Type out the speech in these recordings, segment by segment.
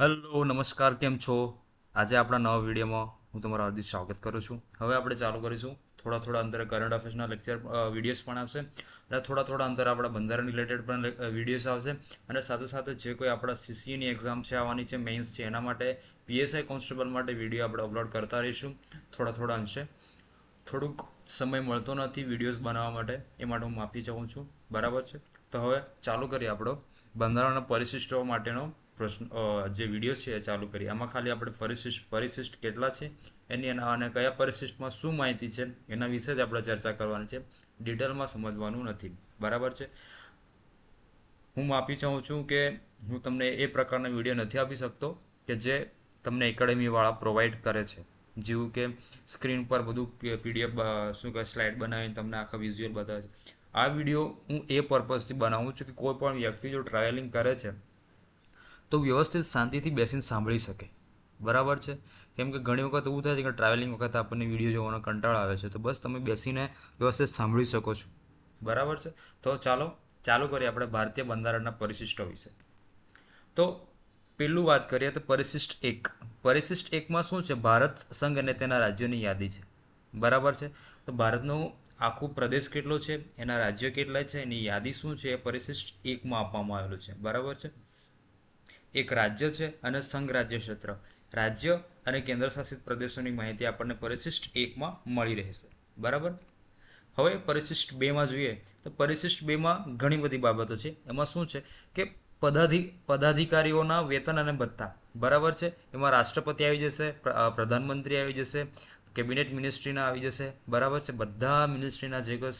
Hello, નમસ્કાર, કેમ છો? આજે આપણા નવા વિડીયોમાં હું તમારું હાર્દિક સ્વાગત કરું છું. હવે આપણે ચાલુ કરીશું. થોડા થોડા અંતરે કરંટ અફેર્સના લેક્ચર વિડીયોઝ પણ આવશે. અને થોડા થોડા અંતરે આપણા બંધારણ રિલેટેડ પણ વિડીયોઝ આવશે. અને સાથે સાથે જે કોઈ આપણા સીસીની એક્ઝામ છે, આવવાની છે મેઇન્સ છે, એના માટે પીએસઆઈ કોન્સ્ટેબલ માટે વીડિયો આપણે અપલોડ કરતા રહીશું. થોડા થોડા અંશે. થોડુંક સમય મળતો નથી વિડીયોઝ બનાવવા માટે. એ માટે હું માફી ચાહું છું. બરાબર છે? તો હવે ચાલુ કરીએ આપણો બંધારણના પરિશિષ્ટો માટેનો પ્રશ્ન જે વીડિયો છે એ ચાલુ કરીએ આમાં ખાલી આપણે પરિશિષ્ટ પરિશિષ્ટ કેટલા છે, એની અને અને કયા પરિશિષ્ટમાં શું માહિતી છે, એના વિશે જ આપણે ચર્ચા કરવાની છે. ડિટેલમાં સમજવાનું નથી. બરાબર છે? હું માફી ચાહું છું કે હું તમને એ પ્રકારના વીડિયો નથી આપી શકતો કે જે તમને એકેડેમીવાળા પ્રોવાઈડ કરે છે. જેવું કે સ્ક્રીન પર બધું પીડીએફ શું કહે સ્લાઇડ બનાવીને તમને આખા વિઝ્યુઅલ બતાવે છે. આ વીડિયો હું એ પર્પઝથી બનાવું છું કે કોઈ પણ વ્યક્તિ જો ટ્રાવેલિંગ કરે છે તો વ્યવસ્થિત શાંતિથી બેસીને સાંભળી શકે. બરાબર છે? કેમ કે ઘણી વખત એવું થાય છે કે ટ્રાવેલિંગ વખતે આપણને વીડિયો જોવાનો કંટાળો આવે છે. તો બસ તમે બેસીને વ્યવસ્થિત સાંભળી શકો છો. બરાબર છે? તો ચાલો, ચાલુ કરીએ આપણે ભારતીય બંધારણના પરિશિષ્ટો વિશે. તો પેલું વાત કરીએ તો પરિશિષ્ટ એક. પરિશિષ્ટ એકમાં શું છે? ભારત સંઘ અને તેના રાજ્યોની યાદી છે. બરાબર છે? તો ભારતનું આખો પ્રદેશ કેટલો છે? એના રાજ્ય કેટલા છે? એની યાદી શું છે? એ પરિશિષ્ટ એકમાં આપવામાં આવેલું છે. બરાબર છે? એક રાજ્ય છે અને સંઘ રાજ્ય ક્ષેત્ર. રાજ્ય અને કેન્દ્રશાસિત પ્રદેશોની માહિતી આપણને પરિશિષ્ટ એકમાં મળી રહેશે. બરાબર? હવે પરિશિષ્ટ બેમાં જોઈએ તો પરિશિષ્ટ બેમાં ઘણી બધી બાબતો છે. એમાં શું છે કે પદાધિ, પદાધિકારીઓના વેતન અને ભથ્થા. બરાબર છે? એમાં રાષ્ટ્રપતિ આવી જશે પ્રધાનમંત્રી આવી જશે કેબિનેટ મિનિસ્ટ્રીના આવી જશે. બરાબર છે? બધા મિનિસ્ટ્રીના જે કોઈ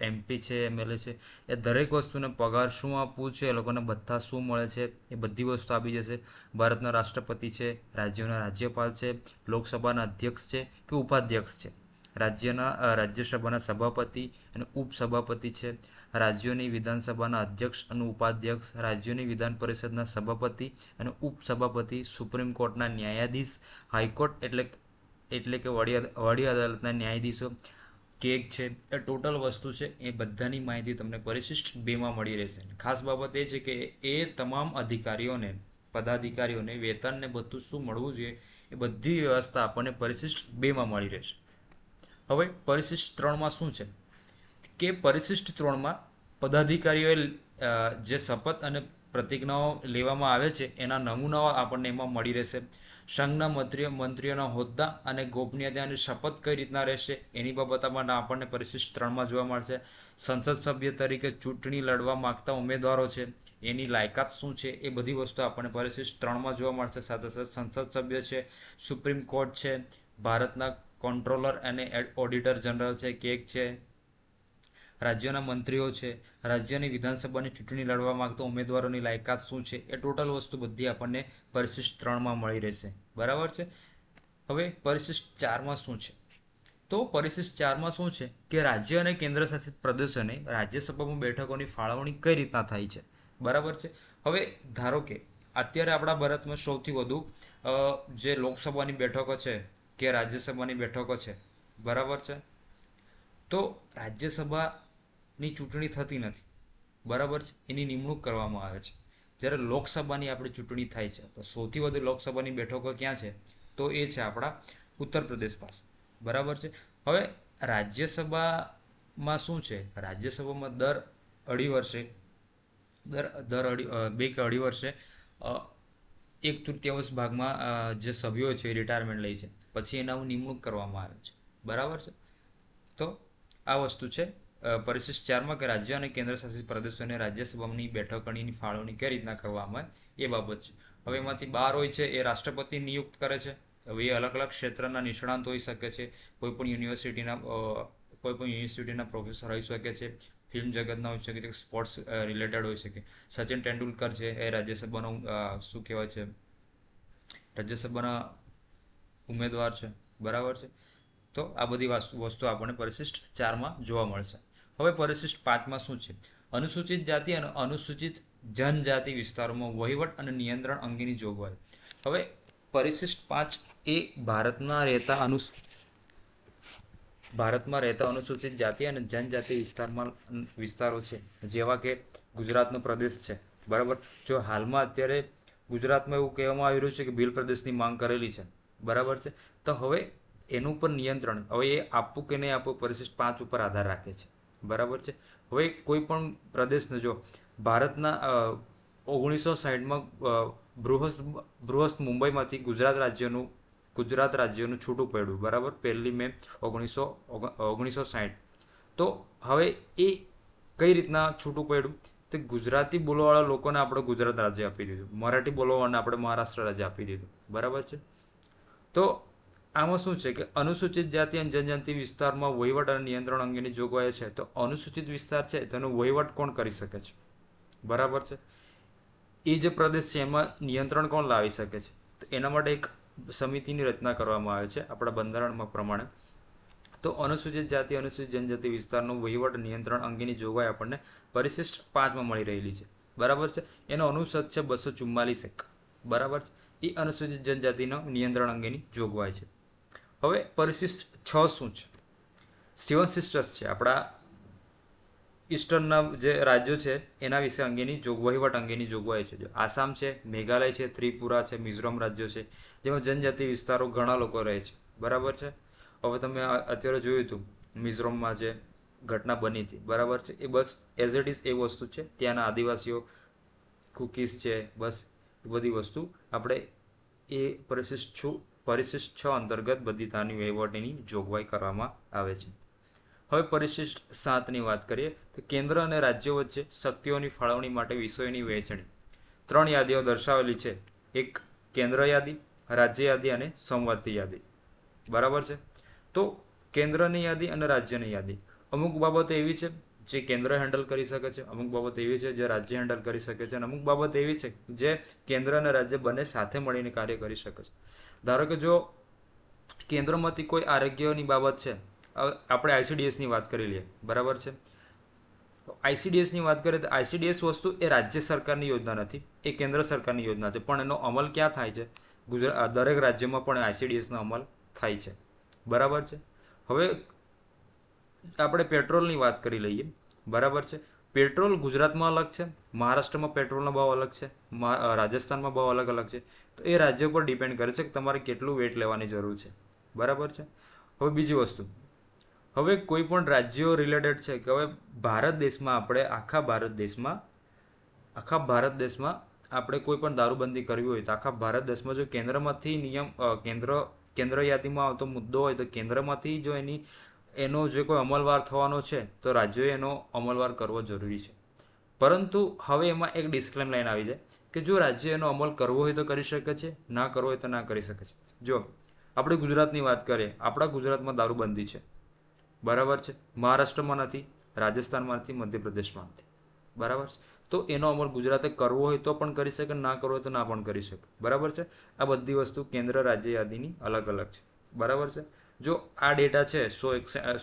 એમપી છે એમએલએ છે, એ દરેક વસ્તુને પગાર શું આપવું છે, એ લોકોને બધા શું મળે છે, એ બધી વસ્તુ આવી જશે. ભારતના રાષ્ટ્રપતિ છે, રાજ્યોના રાજ્યપાલ છે, લોકસભાના અધ્યક્ષ છે કે ઉપાધ્યક્ષ છે. રાજ્યના રાજ્યસભાના સભાપતિ અને ઉપસભાપતિ છે. રાજ્યોની વિધાનસભાના અધ્યક્ષ અને ઉપાધ્યક્ષ, રાજ્યોની વિધાન પરિષદના સભાપતિ અને ઉપસભાપતિ, સુપ્રીમ કોર્ટના ન્યાયાધીશ, હાઈકોર્ટ એટલે એટલે કે વડી વડી અદાલતના ન્યાયાધીશો, કેક છે, એ ટોટલ વસ્તુ છે, એ બધાની માહિતી તમને પરિશિષ્ટ બેમાં મળી રહેશે. ખાસ બાબત એ છે કે એ તમામ અધિકારીઓને, પદાધિકારીઓને, વેતન ને બધું શું મળવું જોઈએ, એ બધી વ્યવસ્થા આપણને પરિશિષ્ટ બેમાં મળી રહેશે. હવે પરિશિષ્ટ ત્રણમાં શું છે? કે પરિશિષ્ટ ત્રણમાં પદાધિકારીઓએ જે શપથ અને પ્રતિજ્ઞાઓ લેવામાં આવે છે, એના નમૂનાઓ આપણને એમાં મળી રહેશે. સંઘના મંત્રીઓ, મંત્રીઓના હોદ્દા અને ગોપનીયતાની શપથ કઈ રીતના રહેશે એની બાબત આપણને પરિશિષ્ટ ત્રણમાં જોવા મળશે. સંસદ સભ્ય તરીકે ચૂંટણી લડવા માંગતા ઉમેદવારો છે, એની લાયકાત શું છે એ બધી વસ્તુ આપણને પરિશિષ્ટ ત્રણમાં જોવા મળશે. સાથે સાથે સંસદ સભ્ય છે, સુપ્રીમ કોર્ટ છે, ભારતના કોન્ટ્રોલર અને ઓડિટર જનરલ છે કેક છે. રાજ્યોના મંત્રીઓ છે, રાજ્યની વિધાનસભાની ચૂંટણી લડવા માંગતા ઉમેદવારોની લાયકાત શું છે એ ટોટલ વસ્તુ બધી આપણને પરિશિષ્ટ ત્રણમાં મળી રહેશે. બરાબર છે? હવે પરિશિષ્ટ ચારમાં શું છે? તો પરિશિષ્ટ ચારમાં શું છે કે રાજ્ય અને કેન્દ્ર શાસિત પ્રદેશોને રાજ્યસભામાં બેઠકોની ફાળવણી કઈ રીતના થાય છે? બરાબર છે? હવે ધારો કે અત્યારે આપણા ભારતમાં સૌથી વધુ જે લોકસભાની બેઠકો છે કે રાજ્યસભાની બેઠકો છે, બરાબર છે? તો રાજ્યસભાની ચૂંટણી થતી નથી, બરાબર છે? એની નિમણૂક કરવામાં આવે છે. જ્યારે લોકસભાની આપણી ચૂંટણી થાય છે, તો સૌથી વધુ લોકસભાની બેઠકો ક્યાં છે? તો એ છે આપણા ઉત્તર પ્રદેશ પાસે. બરાબર છે? હવે રાજ્યસભામાં શું છે? રાજ્યસભામાં દર અઢી વર્ષે, દર દર અઢી બે કે અઢી વર્ષે એક તૃતીયાંશ ભાગમાં જે સભ્યો છે એ રિટાયરમેન્ટ લે છે. પછી એના નિમણૂક કરવામાં આવે છે. બરાબર છે? તો આ વસ્તુ છે. પરિશિષ્ટ ચારમાં કે રાજ્ય અને કેન્દ્ર શાસિત પ્રદેશોને રાજ્યસભાની બેઠકોની ફાળવણી કઈ રીતના કરવામાં આવે એ બાબત છે. હવે એમાંથી બાર હોય છે, એ રાષ્ટ્રપતિ નિયુક્ત કરે છે. હવે એ અલગ અલગ ક્ષેત્રના નિષ્ણાંત હોઈ શકે છે. કોઈ પણ યુનિવર્સિટીના કોઈ પણ યુનિવર્સિટીના પ્રોફેસર હોઈ શકે છે. ફિલ્મ જગતના હોઈ શકે છે સ્પોર્ટ્સ રિલેટેડ હોઈ શકે. સચિન તેંડુલકર છે, એ રાજ્યસભાનો શું કહેવાય છે? રાજ્યસભાના ઉમેદવાર છે. બરાબર છે? તો આ બધી વસ્તુ આપણને પરિશિષ્ટ ચારમાં જોવા મળશે. હવે પરિશિષ્ટ પાંચમાં શું છે? અનુસૂચિત જાતિ અને અનુસૂચિત જનજાતિ વિસ્તારોમાં વહીવટ અને નિયંત્રણ અંગેની જોગવાઈ. હવે પરિશિષ્ટ પાંચ એ ભારતમાં રહેતા અનુ ભારતમાં રહેતા અનુસૂચિત જાતિ અને જનજાતિ વિસ્તારમાં, વિસ્તારો છે. જેવા કે ગુજરાતનો પ્રદેશ છે. બરાબર? જો હાલમાં અત્યારે ગુજરાતમાં એવું કહેવામાં આવી રહ્યું છે કે ભીલ પ્રદેશની માંગ કરેલી છે. બરાબર છે? તો હવે એનું ઉપર નિયંત્રણ, હવે એ આપવું કે નહીં આપવું પરિશિષ્ટ પાંચ ઉપર આધાર રાખે છે. બરાબર છે? હવે કોઈ પણ પ્રદેશને જો, ભારતના ઓગણીસો સાઠમાં બૃહસ્ત બૃહસ્ત મુંબઈમાંથી ગુજરાત રાજ્યનું ગુજરાત રાજ્યનું છૂટું પડ્યું, બરાબર? પહેલી મે ઓગણીસો ઓગણીસો સાઠ તો હવે એ કઈ રીતના છૂટું પડ્યું? તે ગુજરાતી બોલવાવાળા લોકોને આપણે ગુજરાત રાજ્ય આપી દીધું. મરાઠી બોલવાવાળાને આપણે મહારાષ્ટ્ર રાજ્ય આપી દીધું. બરાબર છે? તો આમાં શું છે કે અનુસૂચિત જાતિ અને જનજાતિ વિસ્તારમાં વહીવટ અને નિયંત્રણ અંગેની જોગવાઈ છે તો અનુસૂચિત વિસ્તાર છે તેનો વહીવટ કોણ કરી શકે છે? બરાબર છે? એ જે પ્રદેશ છે એમાં નિયંત્રણ કોણ લાવી શકે છે? તો એના માટે એક સમિતિની રચના કરવામાં આવે છે આપણા બંધારણમાં પ્રમાણે. તો અનુસૂચિત જાતિ, અનુસૂચિત જનજાતિ વિસ્તારનો વહીવટ, નિયંત્રણ અંગેની જોગવાઈ આપણને પરિશિષ્ટ પાંચમાં મળી રહેલી છે. બરાબર છે? એનો અનુસદ છે બસો ચુમ્માલીસ એક. બરાબર છે? એ અનુસૂચિત જનજાતિનો નિયંત્રણ અંગેની જોગવાઈ છે. હવે પરિશિષ્ટ છ શું છે? સેવન સિસ્ટર્સ છે. આપણા ઈસ્ટર્નના જે રાજ્યો છે, એના વિશે અંગેની જોગવાહીવટ અંગેની જોગવાઈ છે. આસામ છે, મેઘાલય છે, ત્રિપુરા છે, મિઝોરમ રાજ્યો છે, જેમાં જનજાતિ વિસ્તારો ઘણા લોકો રહે છે. બરાબર છે? હવે તમે અત્યારે જોયું હતું, મિઝોરમમાં જે ઘટના બની હતી. બરાબર છે? એ બસ એઝ ઇટ ઇઝ એ વસ્તુ છે. ત્યાંના આદિવાસીઓ કુકીઝ છે, બસ બધી વસ્તુ આપણે એ પરિશિષ્ટ છું પરિશિષ્ટ છ અંતર્ગત બધી તાની વહીવટની જોગવાઈ કરવામાં આવે છે. હવે પરિશિષ્ટ સાતની વાત કરીએ તો કેન્દ્ર અને રાજ્યો વચ્ચે શક્તિઓની ફાળવણી માટે વિષયોની વહેંચણી. ત્રણ યાદીઓ દર્શાવેલી છે. એક કેન્દ્ર યાદી, રાજ્ય યાદી અને સંવર્તી યાદી. બરાબર છે? તો કેન્દ્રની યાદી અને રાજ્યની યાદી. અમુક બાબતો એવી છે જે કેન્દ્ર હેન્ડલ કરી શકે છે, અમુક બાબત એવી છે જે રાજ્ય હેન્ડલ કરી શકે છે અને અમુક બાબત એવી છે જે કેન્દ્ર અને રાજ્ય બંને સાથે મળીને કાર્ય કરી શકે છે. ધારો કે જો કેન્દ્રમાંથી કોઈ આરોગ્યની બાબત છે આપણે આઈસીડીએસની વાત કરી લઈએ, બરાબર છે? આઈસીડીએસની વાત કરીએ તો આઈસીડીએસ વસ્તુ એ રાજ્ય સરકારની યોજના નથી, એ કેન્દ્ર સરકારની યોજના છે, પણ એનો અમલ ક્યાં થાય છે? ગુજરાત દરેક રાજ્યમાં પણ આઈસીડીએસનો અમલ થાય છે, બરાબર છે? હવે આપણે પેટ્રોલની વાત કરી લઈએ, બરાબર છે? પેટ્રોલ ગુજરાતમાં અલગ છે, મહારાષ્ટ્રમાં પેટ્રોલનો ભાવ અલગ છે રાજસ્થાનમાં ભાવ અલગ અલગ છે. તો એ રાજ્ય પર ડિપેન્ડ કરે છે કે તમારે કેટલું વેટ લેવાની જરૂર છે. બરાબર છે? હવે બીજી વસ્તુ. હવે કોઈ પણ રાજ્યો રિલેટેડ છે કે હવે ભારત દેશમાં આપણે, આખા ભારત દેશમાં, આખા ભારત દેશમાં આપણે કોઈ પણ દારૂબંધી કરવી હોય તો આખા ભારત દેશમાં જો કેન્દ્રમાંથી નિયમ કેન્દ્ર કેન્દ્ર યાદીમાં આવતો મુદ્દો હોય તો કેન્દ્રમાંથી જો એની એનો જે કોઈ અમલવાર થવાનો છે, તો રાજ્યોએ એનો અમલવાર કરવો જરૂરી છે. પરંતુ હવે એમાં એક ડિસ્ક્લેમ લાઈન આવી જાય કે જો રાજ્ય એનો અમલ કરવો હોય તો કરી શકે છે, ના કરવો હોય તો ના કરી શકે છે. જો આપણે ગુજરાતની વાત કરીએ, આપણા ગુજરાતમાં દારૂબંધી છે. બરાબર છે? મહારાષ્ટ્રમાં નથી, રાજસ્થાનમાં નથી, મધ્યપ્રદેશમાં નથી. બરાબર છે? તો એનો અમલ ગુજરાતે કરવો હોય તો પણ કરી શકે, ના કરવો હોય તો ના પણ કરી શકે. બરાબર છે? આ બધી વસ્તુ કેન્દ્ર રાજ્ય યાદીની અલગ અલગ છે. બરાબર છે? જો આ ડેટા છે સો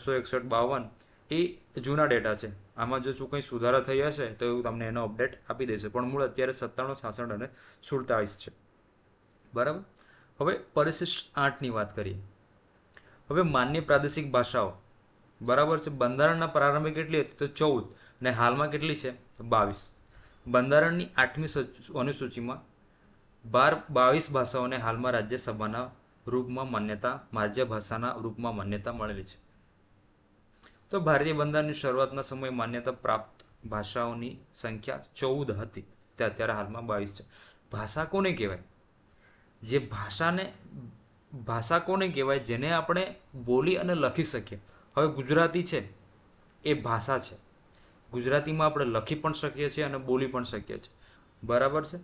સો એકસઠ બાવન, એ જૂના ડેટા છે. આમાં જો શું કંઈ સુધારા થઈ હશે, તો એવું તમને એનો અપડેટ આપી દેશે. પણ મૂળ અત્યારે સત્તાણું, છાસઠ અને સુડતાળીસ છે. બરાબર? હવે પરિશિષ્ટ આઠની વાત કરીએ. હવે માન્ય પ્રાદેશિક ભાષાઓ. બરાબર છે? બંધારણના પ્રારંભે કેટલી હતી? તો ચૌદ. ને હાલમાં કેટલી છે? બાવીસ. બંધારણની આઠમી અનુસૂચિમાં બાર, બાવીસ ભાષાઓને હાલમાં રાજ્યસભાના રૂપમાં માન્યતા રાજ્ય ભાષાના રૂપમાં માન્યતા મળેલી છે. તો ભારતીય બંધારણની શરૂઆતના સમયે માન્યતા પ્રાપ્ત ભાષાઓની સંખ્યા ચૌદ હતી. તે અત્યારે હાલમાં બાવીસ છે. ભાષા કોને કહેવાય? જે ભાષાને, ભાષા કોને કહેવાય? જેને આપણે બોલી અને લખી શકીએ. હવે ગુજરાતી છે. એ ભાષા છે. ગુજરાતીમાં આપણે લખી પણ શકીએ છીએ અને બોલી પણ શકીએ છીએ. બરાબર છે?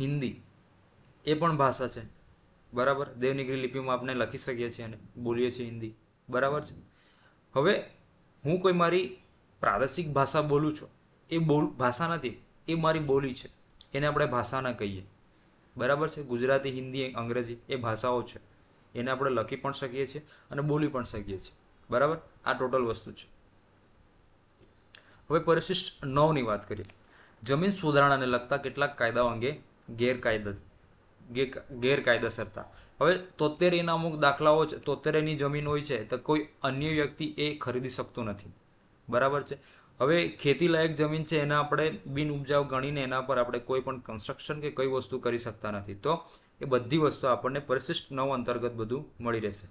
હિન્દી એ પણ ભાષા છે. બરાબર? દેવનીગરી લિપિમાં આપણે લખી શકીએ છીએ અને બોલીએ છીએ હિન્દી. બરાબર છે? હવે હું કોઈ મારી પ્રાદેશિક ભાષા બોલું છું. એ બોલ, ભાષા નથી, એ મારી બોલી છે. એને આપણે ભાષા ના કહીએ. બરાબર છે? ગુજરાતી, હિન્દી, અંગ્રેજી એ ભાષાઓ છે. એને આપણે લખી પણ શકીએ છીએ અને બોલી પણ શકીએ છીએ. બરાબર? આ ટોટલ વસ્તુ છે. હવે પરિશિષ્ટ નવની વાત કરીએ. જમીન સુધારણાને લગતા કેટલાક કાયદાઓ અંગે ગેરકાયદા ગેરકાયદેસરતા. હવે તોતેર એના અમુક દાખલાઓ તોતેર એની જમીન હોય છે, તો કોઈ અન્ય વ્યક્તિ એ ખરીદી શકતો નથી. બરાબર છે? હવે ખેતી લાયક જમીન છે, એના આપણે બિન ઉપજાઉ ગણીને એના પર આપણે કોઈ પણ કન્સ્ટ્રક્શન કે કઈ વસ્તુ કરી શકતા નથી. તો એ બધી વસ્તુ આપણને પરિશિષ્ટ નવ અંતર્ગત બધું મળી રહેશે.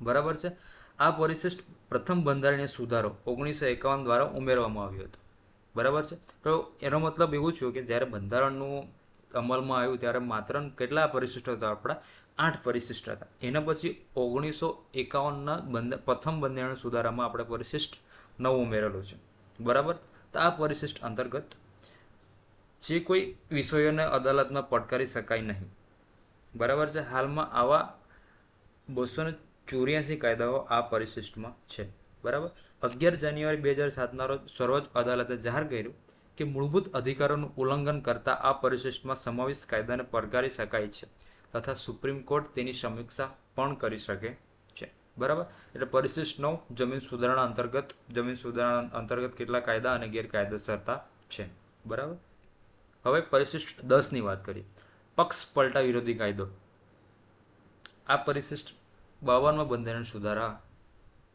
બરાબર છે? આ પરિશિષ્ટ પ્રથમ બંધારણીય સુધારો ઓગણીસો એકાવન દ્વારા ઉમેરવામાં આવ્યો હતો. બરાબર છે? તો એનો મતલબ એવું છે કે જ્યારે બંધારણનું અમલમાં આવ્યું ત્યારે માત્ર કેટલા પરિશિષ્ટ હતા આપણા? આઠ પરિશિષ્ટ હતા. એના પછી ઓગણીસો એકાવનના બંધ પ્રથમ બંધારણ સુધારામાં આપણે પરિશિષ્ટ નવ ઉમેરેલો છે. બરાબર? તો આ પરિશિષ્ટ અંતર્ગત જે કોઈ વિષયોને અદાલતમાં પડકારી શકાય નહીં. બરાબર છે? હાલમાં આવા બસો ને ચોર્યાસી કાયદાઓ આ પરિશિષ્ટમાં છે. બરાબર? અગિયાર જાન્યુઆરી બે હજાર સાતના રોજ સર્વોચ્ચ અદાલતે જાહેર કર્યું કે મૂળભૂત અધિકારોનું ઉલ્લંઘન કરતા આ પરિશિષ્ટમાં સમાવિષ્ટ કાયદાને પડકારી શકાય છે તથા સુપ્રીમ કોર્ટ તેની સમીક્ષા પણ કરી શકે છે. બરાબર? એટલે પરિશિષ્ટ નવ, જમીન સુધારણા અંતર્ગત, જમીન સુધારણા અંતર્ગત કેટલા કાયદા અને ગેરકાયદેસરતા છે? બરાબર? હવે પરિશિષ્ટ દસની વાત કરીએ. પક્ષ પલટા વિરોધી કાયદો. આ પરિશિષ્ટ બાવનમાં બંધારણ સુધારા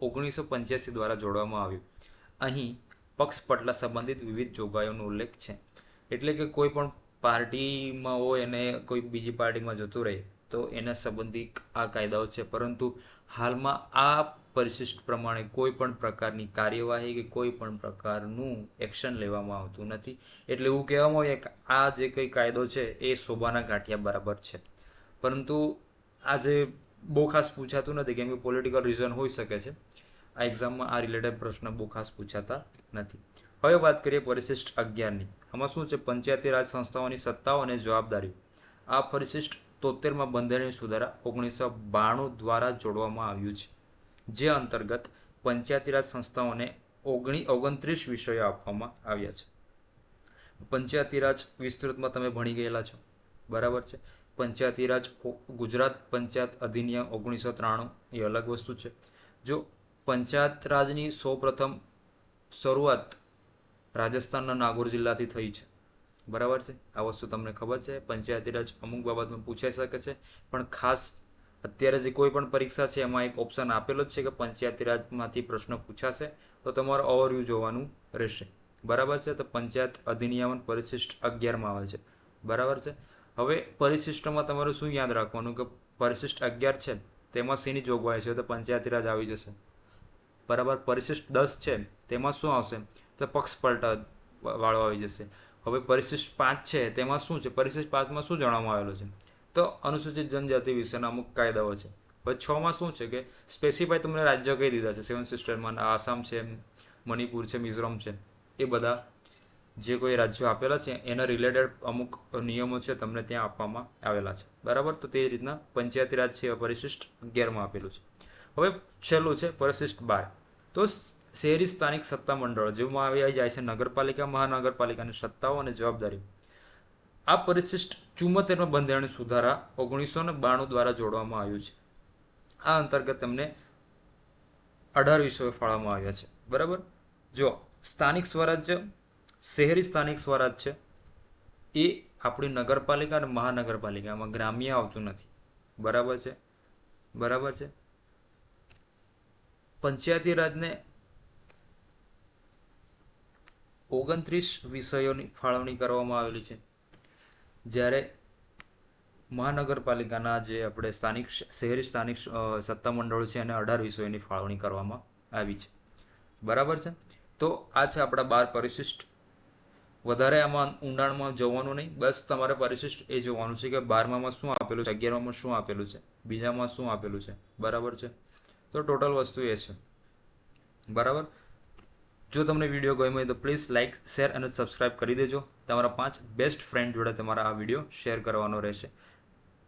ઓગણીસો પંચ્યાસી દ્વારા જોડવામાં આવ્યું. અહીં પક્ષ પટલા સંબંધિત વિવિધ જોગવાઈઓનો ઉલ્લેખ છે. એટલે કે કોઈ પણ પાર્ટીમાં હોય અને કોઈ બીજી પાર્ટીમાં જતું રહે, તો એના સંબંધિત આ કાયદાઓ છે. પરંતુ હાલમાં આ પરિશિષ્ટ પ્રમાણે કોઈ પણ પ્રકારની કાર્યવાહી કે કોઈ પણ પ્રકારનું એક્શન લેવામાં આવતું નથી. એટલે એવું કહેવામાં આવે કે આ જે કંઈ કાયદો છે એ શોભાના ગાંઠિયા બરાબર છે. પરંતુ આજે બહુ ખાસ પૂછાતું નથી, કેમ કે પોલિટિકલ રીઝન હોઈ શકે છે. આ એક્ઝામમાં આ રિલેટેડ પ્રશ્ન બહુ ખાસ પૂછાતા નથી. હવે વાત કરીએ પરિશિષ્ટ અગિયારની આમાં શું છે? પંચાયતી રાજ સંસ્થાઓની સત્તાઓ અને જવાબદારી આ પરિશિષ્ટ તોતેરમાં બંધારણીય સુધારા ઓગણીસો બાણું દ્વારા જોડવામાં આવ્યું છે. જે અંતર્ગત પંચાયતી રાજ સંસ્થાઓને ઓગણી ઓગણત્રીસ વિષયો આપવામાં આવ્યા છે. પંચાયતી રાજ વિસ્તૃતમાં તમે ભણી ગયેલા છો. બરાબર છે? પંચાયતી રાજ ગુજરાત પંચાયત અધિનિયમ ઓગણીસો ત્રાણું એ અલગ વસ્તુ છે. જો પંચાયત રાજની સૌપ્રથમ શરૂઆત રાજસ્થાનના નાગોર જિલ્લાથી થઈ છે. બરાબર છે? આ વસ્તુ તમને ખબર છે? પંચાયતી રાજ અમુક બાબતમાં પૂછાઈ શકે છે. પણ ખાસ અત્યારે જે કોઈ પણ પરીક્ષા છે, એમાં એક ઓપ્શન આપેલો જ છે કે પંચાયતી રાજમાંથી પ્રશ્ન પૂછાશે, તો તમારે ઓવરવ્યૂ જોવાનું રહેશે. બરાબર છે? તો પંચાયત અધિનિયમન પરિશિષ્ટ અગિયારમાં આવે છે. બરાબર છે? હવે પરિશિષ્ટમાં તમારે શું યાદ રાખવાનું કે પરિશિષ્ટ અગિયાર છે, તેમાં શેની જોગવાઈ છે? તો પંચાયતી રાજ આવી જશે. બરાબર પરિશિષ્ટ દસ છે, તેમાં શું આવશે? તો પક્ષપલટ વાળો આવી જશે. હવે પરિશિષ્ટ પાંચ છે, તેમાં શું છે? પરિશિષ્ટ પાંચમાં શું જણાવવામાં આવેલું છે? તો અનુસૂચિત જનજાતિ વિશેના અમુક કાયદાઓ છે. હવે છમાં શું છે કે સ્પેસિફાઈ તમને રાજ્ય કહી દીધા છે. સેવન સિસ્ટરમાં આસામ છે, મણિપુર છે, મિઝોરમ છે. એ બધા જે કોઈ રાજ્યો આપેલા છે, એના રિલેટેડ અમુક નિયમો છે તમને ત્યાં આપવામાં આવેલા છે. બરાબર? તો તે રીતના પંચાયતી રાજ છે પરિશિષ્ટ અગિયારમાં આપેલું છે. હવે છેલ્લું છે પરિશિષ્ટ બાર. તો શહેરી સ્થાનિક સત્તા મંડળો જેમાં આવી જાય છે નગરપાલિકા, મહાનગરપાલિકાની સત્તાઓ અને જવાબદારી. આ પરિશિષ્ટ ચુમ્મોતેરમાં બંધારણ સુધારા ઓગણીસો ને બાણું દ્વારા જોડવામાં આવ્યું છે. આ અંતર્ગત તેમને અઢાર વિષયો ફાળવવામાં આવ્યા છે. બરાબર? જો સ્થાનિક સ્વરાજ્ય, શહેરી સ્થાનિક સ્વરાજ છે એ આપણી નગરપાલિકા અને મહાનગરપાલિકામાં ગ્રામ્ય આવતું નથી. બરાબર છે? બરાબર છે? પંચાયતી રાજને ઓગણત્રીસ વિષયોની ફાળવણી કરવામાં આવેલી છે. જ્યારે મહાનગરપાલિકાના જે આપણે સ્થાનિક શહેરી સ્થાનિક સત્તામંડળો છે એને અઢાર વિષયોની ફાળવણી કરવામાં આવી છે. બરાબર છે? તો આ છે આપણા બાર પરિશિષ્ટ. વધારે આમાં ઊંડાણમાં જવાનું નહીં. બસ તમારે પરિશિષ્ટ એ જોવાનું છે કે બારમામાં શું આપેલું છે, અગિયારમાં શું આપેલું છે, બીજામાં શું આપેલું છે. બરાબર છે? તો ટોટલ વસ્તુ એ છે. બરાબર? જો તમને વીડિયો ગમ્યો હોય તો પ્લીઝ લાઇક શેર અને સબસ્ક્રાઇબ કરી દેજો. તમારા પાંચ બેસ્ટ ફ્રેન્ડ જોડે તમારા આ વીડિયો શેર કરવાનો રહેશે.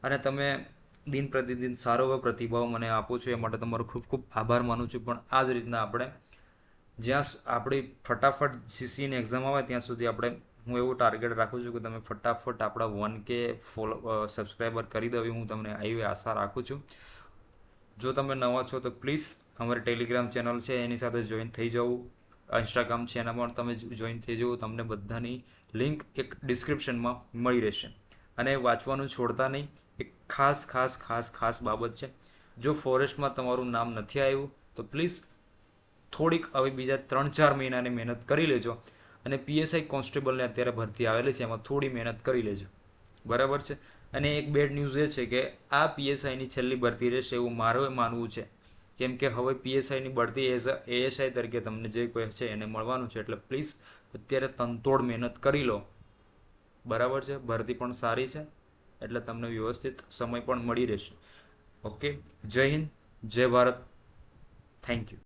અને તમે દિન પ્રતિદિન સારો એવો પ્રતિભાવ મને આપો છો એ માટે તમારો ખૂબ ખૂબ આભાર માનું છું. પણ આ જ રીતના આપણે જ્યાં આપણી ફટાફટ સીસીની એક્ઝામ આવે ત્યાં સુધી આપણે હું એવું ટાર્ગેટ રાખું છું કે તમે ફટાફટ આપણા વન કે ફોલો સબસ્ક્રાઈબર કરી દો હું તમને એવી આશા રાખું છું. જો તમે નવા છો તો પ્લીઝ અમારી ટેલિગ્રામ ચેનલ છે, એની સાથે જોઈન થઈ જવું ઇન્સ્ટાગ્રામ છે, એના પણ તમે જોઈન થઈ જવું તમને બધાની લિંક એક ડિસ્ક્રિપ્શનમાં મળી રહેશે. અને વાંચવાનું છોડતા નહીં, એક ખાસ ખાસ ખાસ ખાસ બાબત છે. જો ફોરેસ્ટમાં તમારું નામ નથી આવ્યું, તો પ્લીઝ થોડીક હવે બીજા ત્રણ, ચાર મહિનાની મહેનત કરી લેજો. અને પીએસઆઈ કોન્સ્ટેબલને અત્યારે ભરતી આવેલી છે, એમાં થોડી મહેનત કરી લેજો. બરાબર છે? અને એક બેડ ન્યૂઝ એ છે કે આ પીએસઆઈની છેલ્લી ભરતી રહેશે એવું મારું માનવું છે. કેમ કે હવે પીએસઆઈની ભરતી એઝ અ એએસઆઈ તરીકે તમને જે કોઈ છે એને મળવાનું છે, એટલે પ્લીઝ અત્યારે તનતોડ મહેનત કરી લો. બરાબર છે? ભરતી પણ સારી છે, એટલે તમને વ્યવસ્થિત સમય પણ મળી રહેશે. ઓકે જય હિન્દ, જય ભારત. Thank you